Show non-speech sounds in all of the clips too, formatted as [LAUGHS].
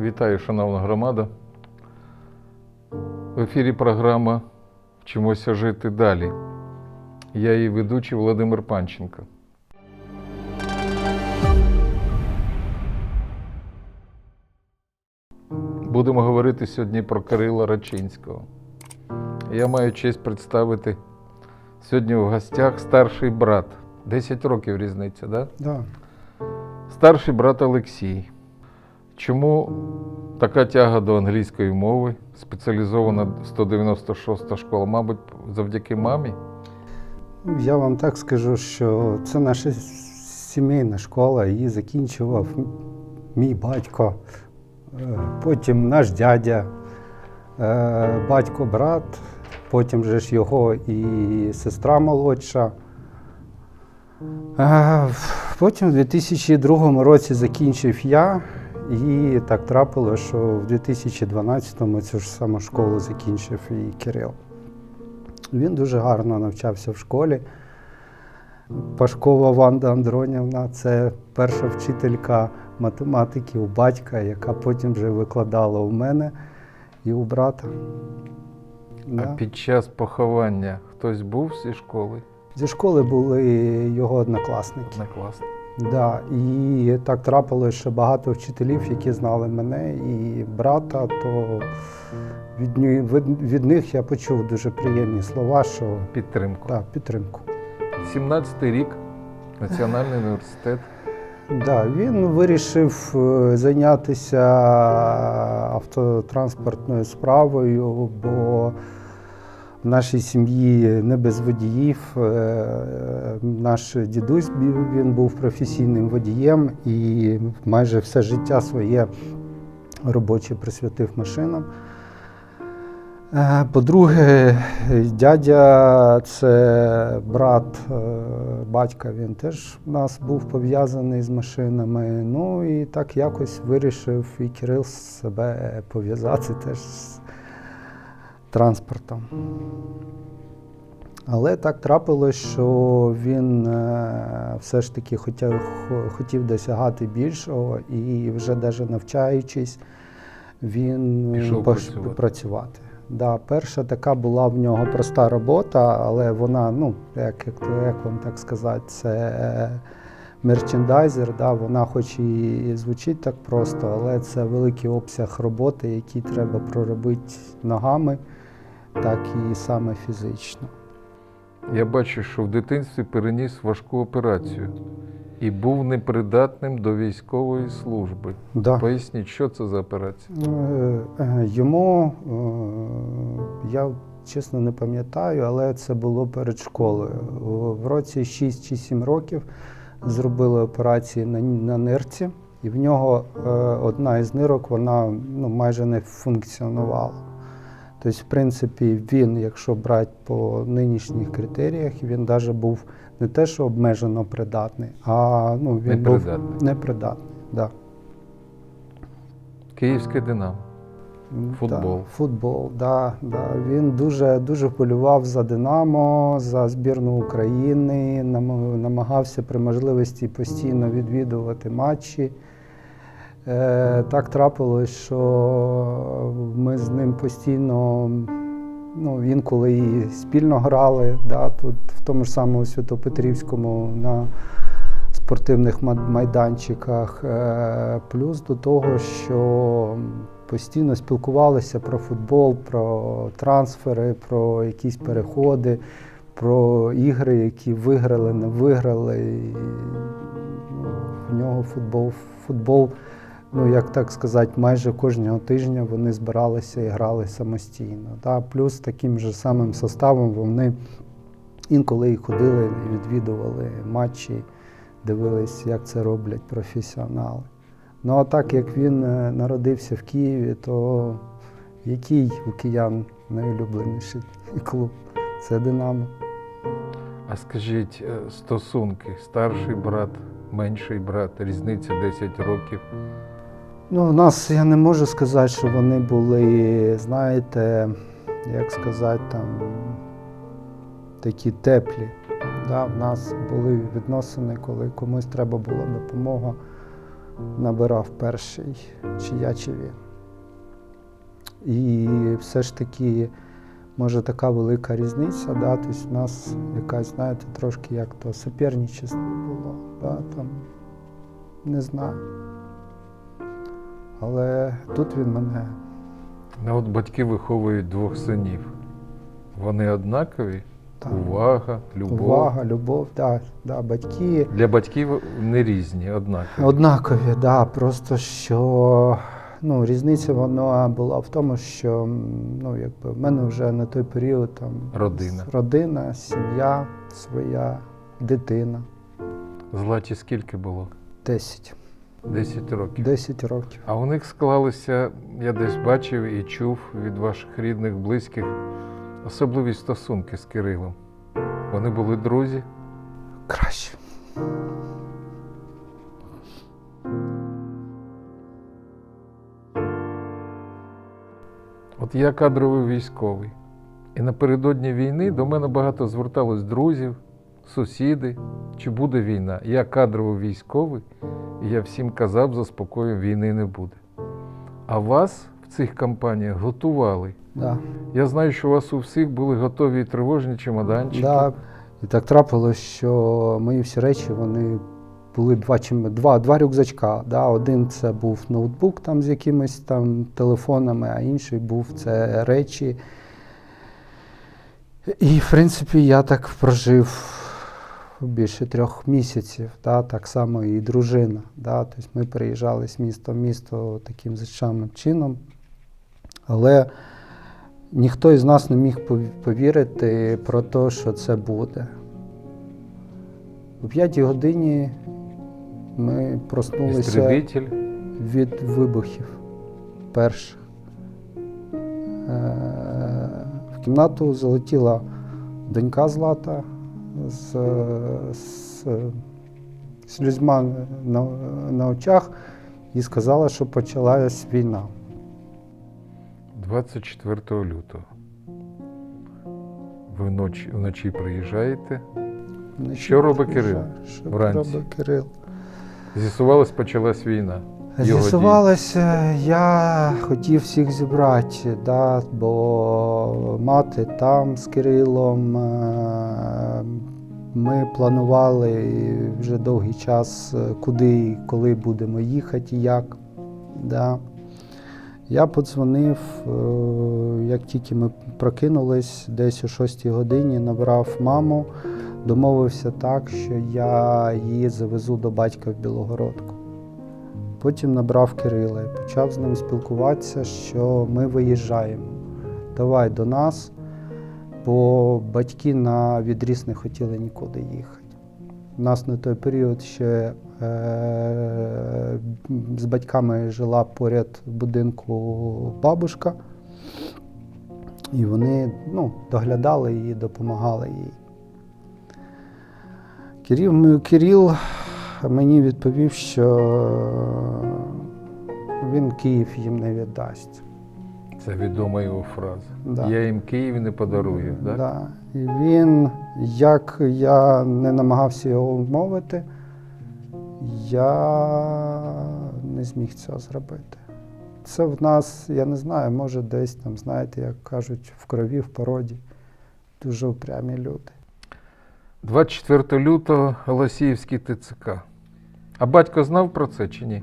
Вітаю, шановна громада. В ефірі програма Вчимося жити далі. Я її ведучий Володимир Панченко. Будемо говорити сьогодні про Кирила Рачинського. Я маю честь представити сьогодні в гостях старший брат. 10 років різниця, так? Да? Да. Старший брат Олексій. Чому така тяга до англійської мови, спеціалізована 196 школа, мабуть, завдяки мамі? Я вам так скажу, що це наша сімейна школа, її закінчував мій батько, е, потім наш дядя, е, батько, брат, потім же ж його і сестра молодша. Е, Потім у 2002 році закінчив я, і так трапилося, що в 2012-му цю ж саму школу закінчив і Кирил. Він дуже гарно навчався в школі. Пашкова Ванда Андронівна це перша вчителька математики у батька, яка потім вже викладала у мене і у брата. А Да. під час поховання хтось був зі школи? Зі школи були його однокласники. Клас. Да. І так трапилося, що багато вчителів, які знали мене і брата, то від, від, від них я почув дуже приємні слова, що Підтримку. да, підтримку. 17-й рік, Національний університет. Да, він вирішив е, зайнятися автотранспортною справою, бо в нашій сім'ї не без водіїв. Е, Наш дідусь він був професійним водієм і майже все життя своє робоче присвятив машинам. Е, По-друге, дядя це брат е, батька, він теж у нас був пов'язаний з машинами. Ну і так якось вирішив і Кирил себе пов'язати теж з транспортом. Але так трапилось, що він е, все ж таки хотів, хотів досягати більшого і вже навіть навчаючись, він Пішов працювати. працювати. Да, перша така була в нього проста робота, але вона, ну, як, як, як вам так сказати, це е, мерчендайзер, да, вона хоч і звучить так просто, але це великий обсяг роботи, який треба проробити ногами, так і саме фізично. Я бачу, що в дитинстві переніс важку операцію і був непридатним до військової служби. Да. Поясніть, що це за операція? Е, е, Йому, е, я чесно не пам'ятаю, але це було перед школою. В- році 6 чи 7 років зробили операції на, на нирці, і в нього одна із нирок вона ну, майже не функціонувала. Тобто, в принципі, він, якщо брати по нинішніх критеріях, він навіть був не те, що обмежено придатний, а ну, він був Непридатний. непридатний. Да. Київське Динамо. Футбол. Да, футбол, да, да. Він дуже, дуже вболівав за Динамо, за збірну України, намагався при можливості постійно відвідувати матчі. Е, так трапилось, що ми з ним постійно, ну, інколи і спільно грали, да, тут в тому ж самому Святопетрівському на спортивних майданчиках. Е, Плюс до того, що постійно спілкувалися про футбол, про трансфери, про якісь переходи, про ігри, які виграли, не виграли. І, ну, в нього футбол, футбол, ну як так сказати, майже кожного тижня вони збиралися і грали самостійно. Та? Плюс таким же самим составом вони інколи і ходили і відвідували матчі, дивились, як це роблять професіонали. Ну а так як він е, народився в Києві, то який у киян найулюбленіший [LAUGHS] клуб? Це Динамо. А скажіть, е, стосунки, старший брат, менший брат, різниця 10 років. Ну, у нас я не можу сказати, що вони були, знаєте, як сказати, там такі теплі. Да, в нас були відносини, коли комусь треба була допомога. набирав перший, чи я, чи він. І все ж таки, може, така велика різниця, да? тобто в нас якась, знаєте, трошки як то суперничество було. Да? Там, не знаю. Але тут він мене Ну, от батьки виховують двох синів. Вони однакові? там, Увага, любов. увага, любов, да, да, батьки. Для батьків не різні, однакові. Однакові, да, просто що ну, різниця вона була в тому, що ну, якби, в мене вже на той період там Родина. родина, сім'я своя, дитина. Златі скільки було? 10, 10 років. 10 років. А у них склалися, я десь бачив і чув від ваших рідних, близьких, особливі стосунки з Кирилом. Вони були друзі. Краще. От я кадровий військовий. І напередодні війни до мене багато зверталось друзів, сусіди, чи буде війна. Я кадровий військовий, і я всім казав, заспокоюю, війни не буде. А вас в цих кампаніях готували. Да. Я знаю, що у вас у всіх були готові і тривожні чемоданчики. Да. І так трапилось, що мої всі речі вони були два, два, два рюкзачка. Да. Один це був ноутбук там з якимись там телефонами, а інший був це речі. І, в принципі, я так прожив більше трьох місяців, да, так само і дружина. Да. Тобто ми переїжджали з міста в місто таким звичайним чином. Але ніхто із нас не міг повірити про те, що це буде. О п'ятій годині ми проснулися від вибухів перших. Е, В кімнату залетіла донька Злата з, з слізьма на, на очах і сказала, що почалась війна. 24 лютого. Ви вночі, вночі приїжджаєте. Вночі Що робить. Кирил Що вранці? робить Кирил? З'ясувалось, почалась війна. З'ясувалося, я хотів всіх зібрати, да, бо мати там з Кирилом. Ми планували вже довгий час, е, куди і коли будемо їхати і як. Да. Я подзвонив, е, як тільки ми прокинулись, десь о 6 годині набрав маму, домовився так, що я її завезу до батька в Білогородку. Потім набрав Кирила і почав з ним спілкуватися, що ми виїжджаємо. Давай до нас, бо батьки на відріз не хотіли нікуди їхати. У нас на той період ще е- з батьками жила поряд будинку бабушка, і вони ну, доглядали її, допомагали їй. Кирил, Кирил мені відповів, що він Київ їм не віддасть. Це відома його фраза. Да. Я їм Київ не подарую. Так? Да. І він, як я не намагався його вмовити, я не зміг цього зробити. Це в нас, я не знаю, може десь там, знаєте, як кажуть, в крові, в породі. Дуже упрямі люди. 24 лютого Голосіївський ТЦК. А батько знав про це чи ні?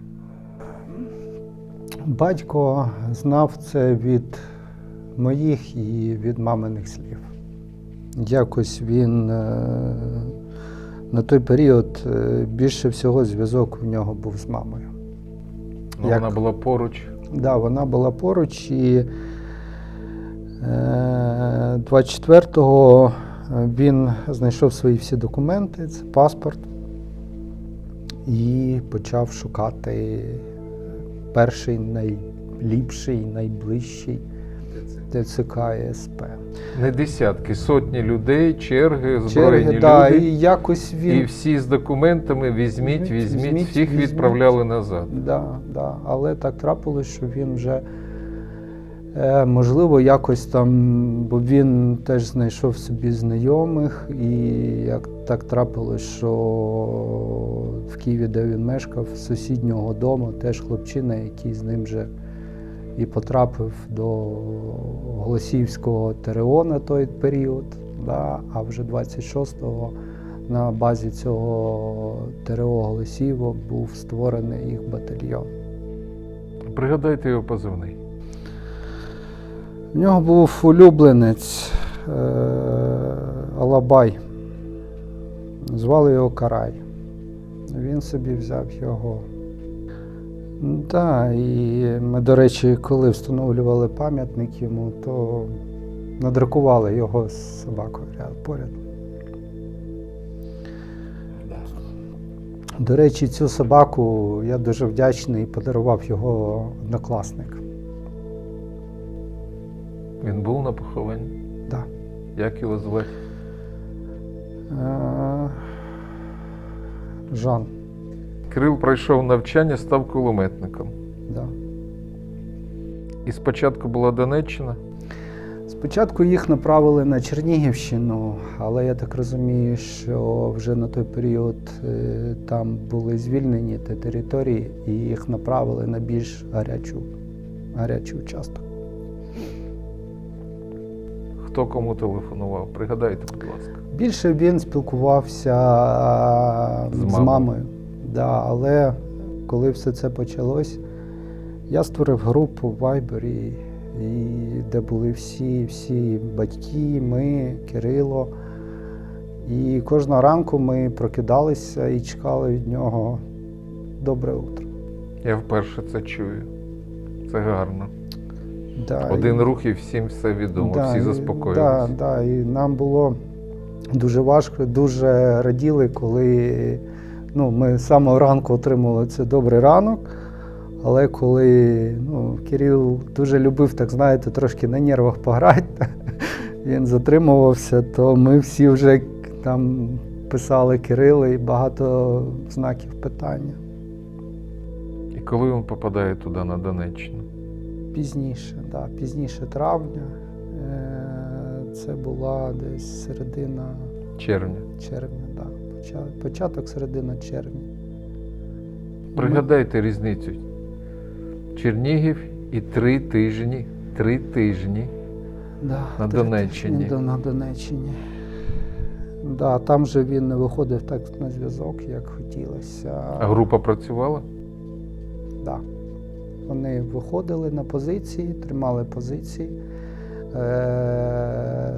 Батько знав це від моїх і від маминих слів. Якось він е, на той період е, більше всього зв'язок у нього був з мамою. Ну, Як? Вона була поруч. Да, вона була поруч і е, 24-го він знайшов свої всі документи, це паспорт, і почав шукати перший найліпший, найближчий ТЦК і СП. Не десятки, сотні людей, черги, збройні Черги, да, люди. і якось він. І всі з документами візьміть, Візьміть, візьміть, всіх візьміть. відправляли назад. Да, да. Але так трапилось, що він вже можливо, якось там, бо він теж знайшов собі знайомих, і як так трапилось, що в Києві, де він мешкав, з сусіднього дому, теж хлопчина, який з ним вже і потрапив до Голосіївського ТРО на той період. Да, а вже 26-го на базі цього ТРО Голосіїво був створений їх батальйон. Пригадайте його позивний. В нього був улюбленець е- Алабай. Звали його Карай. Він собі взяв його. Так, і ми, до речі, коли встановлювали пам'ятник йому, то надрукували його з собакою поряд. До речі, цю собаку я дуже вдячний, подарував його однокласник. Він був на похованні. Да. Як його звати? Е, Жан, Кирил пройшов навчання, став кулеметником. да. І спочатку була Донеччина, Спочатку їх направили на Чернігівщину, але я так розумію, що вже на той період е, там були звільнені ті території, і їх направили на більш гарячу, гарячий участок. Хто кому телефонував? Пригадайте, будь ласка. Більше він спілкувався З з, мамою. мамою. Да, але коли все це почалось, я створив групу в Viber, і, і де були всі, всі батьки, ми, Кирило. І кожного ранку ми прокидалися і чекали від нього добре утро. Я вперше це чую. Це гарно. Да, Один і- рух і всім все відомо, Да, всі заспокоїлися. Да, да, і нам було дуже важко, дуже раділи, коли ну, ми з самого ранку отримали це добрий ранок. Але коли ну, Кирил дуже любив, так знаєте, трошки на нервах пограти, [LAUGHS] він затримувався, то ми всі вже там писали Кирили і багато знаків питання. І коли він попадає туди на Донеччину? Пізніше, да, пізніше травня. Е, Це була десь середина Червня. червня, да. Початок середина червня. Пригадайте різницю. Чернігів і три тижні. Три тижні. Да, На три Донеччині. тижні На Донеччині. Да, там же він не виходив так на зв'язок, як хотілося. А група працювала? Да. Вони виходили на позиції, тримали позиції, е-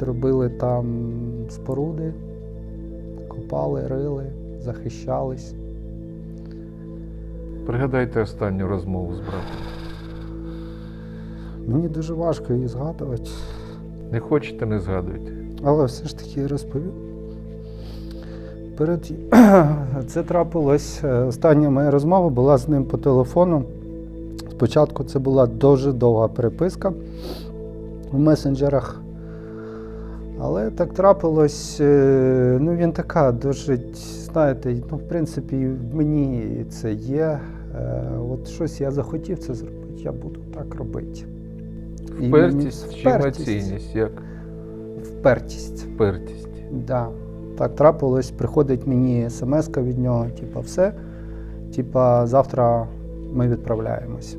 робили там споруди, копали, рили, захищались. Пригадайте останню розмову з братом. Мені дуже важко її згадувати, Не хочете, не згадуйте. але все ж таки розповім. Перед... [CLEARS THROAT] Це трапилось. е, Остання моя розмова була з ним по телефону. Спочатку це була дуже довга переписка в месенджерах. Але так трапилось. е, Ну, він така досить, знаєте, ну, в принципі, в мені це є. Е, От щось я захотів це зробити, я буду так робити. Мені Впертість чи впертість. емоційність? Як Впертість. впертість? Да. Так трапилось, приходить мені смс від нього, типа, все, типа, завтра ми відправляємось.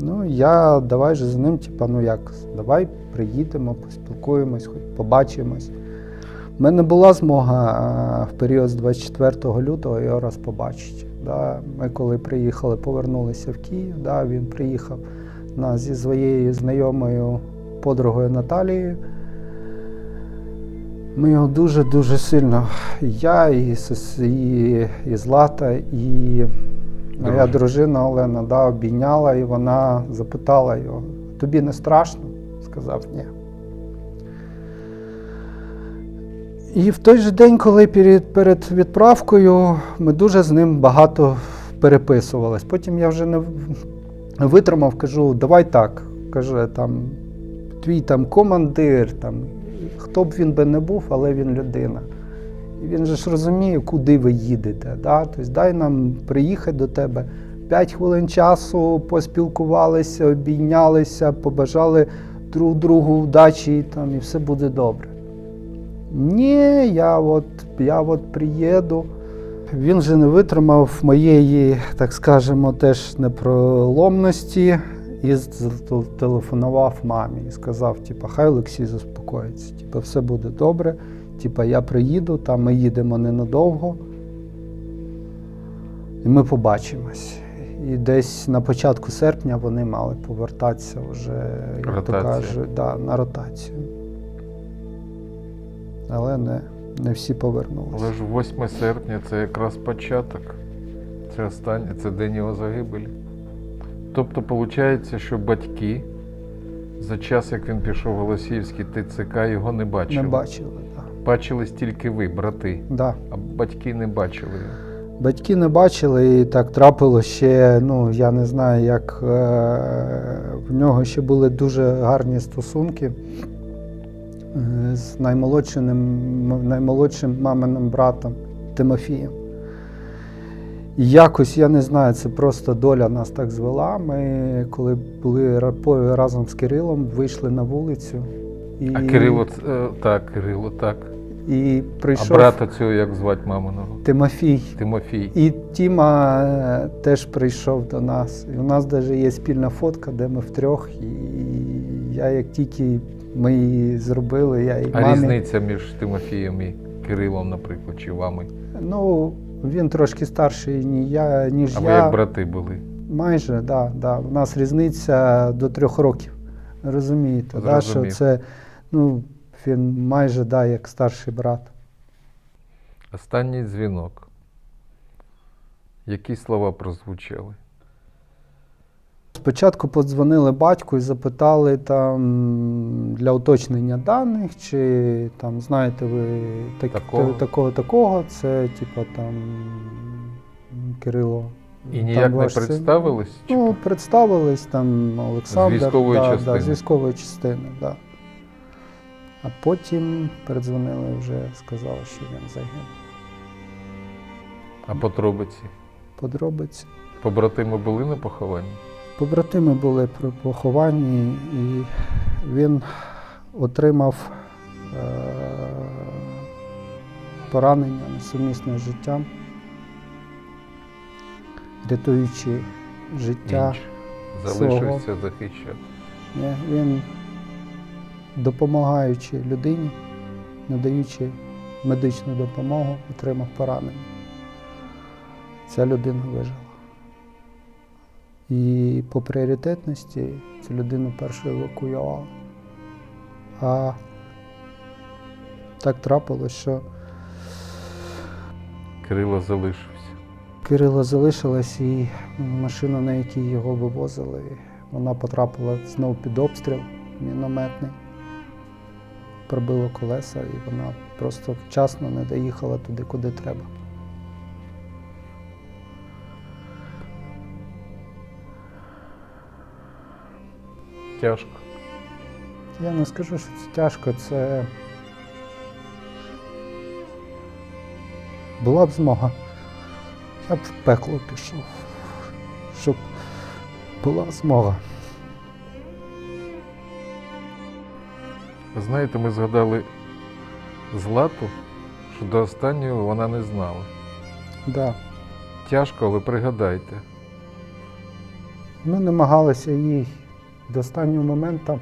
Ну, я давай же з ним, типа, ну як, давай приїдемо, поспілкуємось, хоч побачимось. У мене була змога в період з 24 лютого його раз побачити. Да. Ми коли приїхали, повернулися в Київ, да, він приїхав на, зі своєю знайомою подругою Наталією. Ми його дуже-дуже сильно. Я, і, і, і Злата, і моя Дружина. дружина Олена да, обійняла, і вона запитала його: тобі не страшно? Сказав ні. І в той же день, коли перед, перед відправкою, ми дуже з ним багато переписувались. Потім я вже не витримав, кажу, давай так. Каже, там, твій там командир, там, хто б він би не був, але він людина. І він же ж розуміє, куди ви їдете. Да? Тобто дай нам приїхати до тебе, 5 хвилин часу поспілкувалися, обійнялися, побажали друг другу вдачі там, і все буде добре. Ні, я от, я от приїду. Він вже не витримав моєї, так скажемо, теж непроломності і телефонував мамі і сказав: типу, хай Олексій заспокоїться, типу, все буде добре. Типу, я приїду, там ми їдемо ненадовго. І ми побачимось. І десь на початку серпня вони мали повертатися вже, як то кажуть, да, на ротацію. Але не, не всі повернулися. Але ж 8 серпня це якраз початок. Це останнє, це день його загибелі. Тобто, виходить, що батьки за час, як він пішов в Голосіївський ТЦК, його не бачили. Не бачили, так. Бачились тільки ви, брати, Да. а батьки не бачили. Батьки не бачили, і так трапило ще, ну я не знаю, як е, в нього ще були дуже гарні стосунки е, з наймолодшим, наймолодшим маминим братом Тимофієм. І якось, я не знаю, це просто доля нас так звела. Ми, коли були ра- разом з Кирилом, вийшли на вулицю. І, А Кирило, е, так, Кирило, так. і А прийшов брата цього як звати маминого? Тимофій. Тимофій. І Тіма е, теж прийшов до нас. І у нас навіть є спільна фотка, де ми втрьох. І я як тільки ми її зробили, я і А різниця між Тимофієм і Кирилом, наприклад, чи вами? Ну, він трошки старший, ні я, ніж А ви я. як брати були? Майже, да, да. У нас різниця до трьох років. Розумієте, да, що це ну, він майже да, як старший брат. Останній дзвінок. Які слова прозвучали? Спочатку подзвонили батьку і запитали там для уточнення даних, чи там знаєте ви так, Такого. такого такого. Це типа там Кирило. І там ніяк не ваш син. представились? Чи Ну, представились там Олександр. З військової да, частини. Да, з військової частини, да. А потім передзвонили вже, сказали, що він загинув. А подробиці? Подробиці. Побратими були на похованні? Побратими були при похованні, і він отримав е- поранення несумісне з життям, рятуючи життя. Залишився захищати. Він, допомагаючи людині, надаючи медичну допомогу, отримав поранення. Ця людина вижила. І по пріоритетності цю людину першу евакуювали. А так трапилось, що Кирило залишився. Кирило залишилась і машина, на якій його вивозили, вона потрапила знову під обстріл мінометний. Пробило колеса, і вона просто вчасно не доїхала туди, куди треба. Тяжко. Я не скажу, що це тяжко, це була б змога. Я б в пекло пішов, щоб була змога. Знаєте, ми згадали Злату, що до останнього вона не знала. Да. Тяжко, але пригадайте. Ми намагалися їй до останнього моменту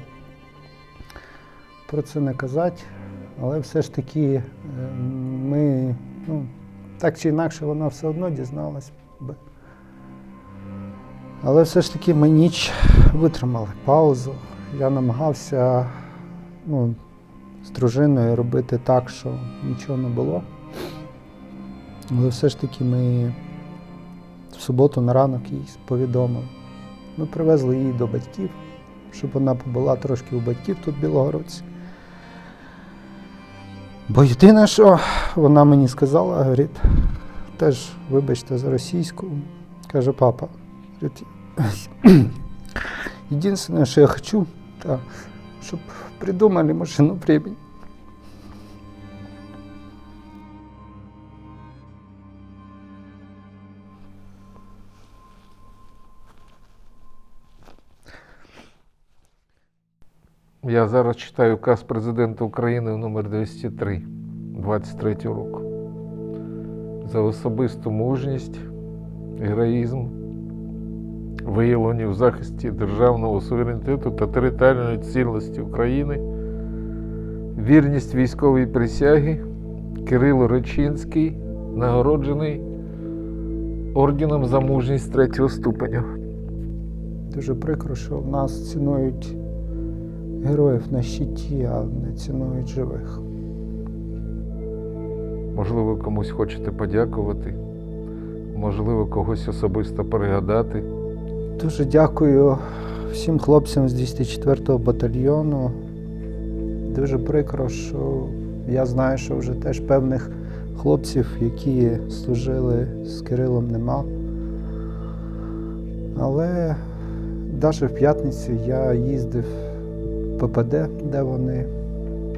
про це не казати, але все ж таки е, ми, ну, так чи інакше, вона все одно дізналась би. Але все ж таки ми ніч витримали паузу. Я намагався ну, з дружиною робити так, що нічого не було. Але все ж таки ми в суботу на ранок їй повідомили. Ми привезли її до батьків, щоб вона побула трошки у батьків тут в Білогородці. Бо єдине, що вона мені сказала, говорить, теж, вибачте, за російську, каже папа, єдине, що я хочу, щоб придумали машину времени. Я зараз читаю указ президента України номер 203 23 року. За особисту мужність, героїзм, виявлені в захисті державного суверенітету та територіальної цілості України, вірність військовій присяги Кирило Речинський, нагороджений орденом за мужність третього ступеня. Дуже прикро, що в нас цінують героїв на щиті, а не цінують живих. Можливо, комусь хочете подякувати, можливо, когось особисто пригадати. Дуже дякую всім хлопцям з 204-го батальйону. Дуже прикро, що я знаю, що вже теж певних хлопців, які служили з Кирилом, нема. Але навіть в п'ятницю я їздив ППД, де вони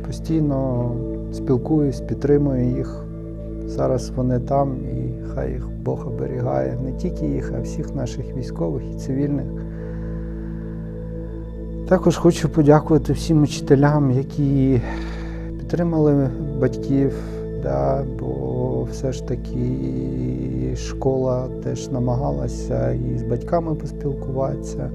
постійно спілкуюсь, підтримую їх. Зараз вони там і хай їх Бог оберігає не тільки їх, а всіх наших військових і цивільних. Також хочу подякувати всім учителям, які підтримали батьків, да, бо все ж таки школа теж намагалася і з батьками поспілкуватися.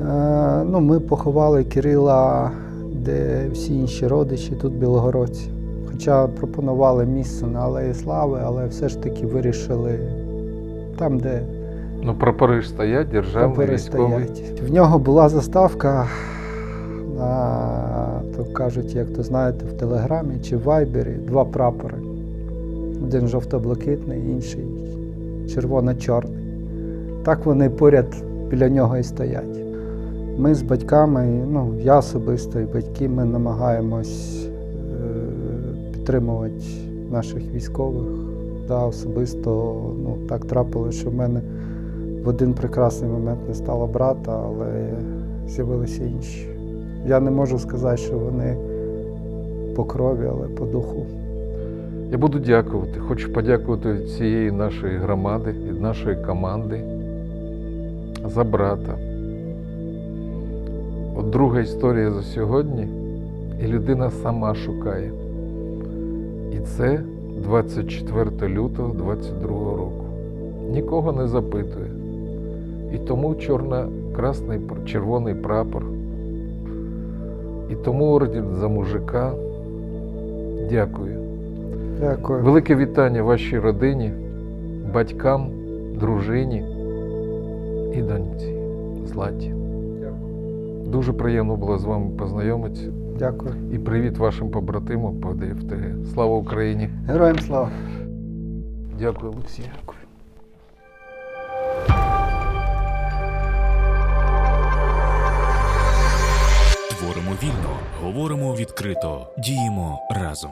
Е, ну, ми поховали Кирила, де всі інші родичі, тут в Білогородці. Хоча пропонували місце на Алеї Слави, але все ж таки вирішили там, де Ну, прапори ж стоять, державний, Папери військовий. стоять. В нього була заставка, на, то кажуть, як то знаєте, в Телеграмі чи в Вайбері два прапори. Один жовто-блакитний, інший червоно-чорний. Так вони поряд біля нього і стоять. Ми з батьками, ну, я особисто і батьки, ми намагаємось е, підтримувати наших військових. Да, особисто ну, так трапилося, що в мене в один прекрасний момент не стало брата, але з'явилися інші. Я не можу сказати, що вони по крові, але по духу. Я буду дякувати. Хочу подякувати цієї нашої громади, нашої команди за брата. От друга історія за сьогодні, і людина сама шукає. І це 24 лютого 22 року. Нікого не запитує. І тому чорно-красний червоний прапор. І тому орден за мужика. Дякую. Дякую. Велике вітання вашій родині, батькам, дружині і доньці Златі. Дуже приємно було з вами познайомитися. Дякую. І привіт вашим побратимам по ДФТГ. Слава Україні! Героям слава! Дякую, Олексій. Творимо вільно, говоримо відкрито, діємо разом.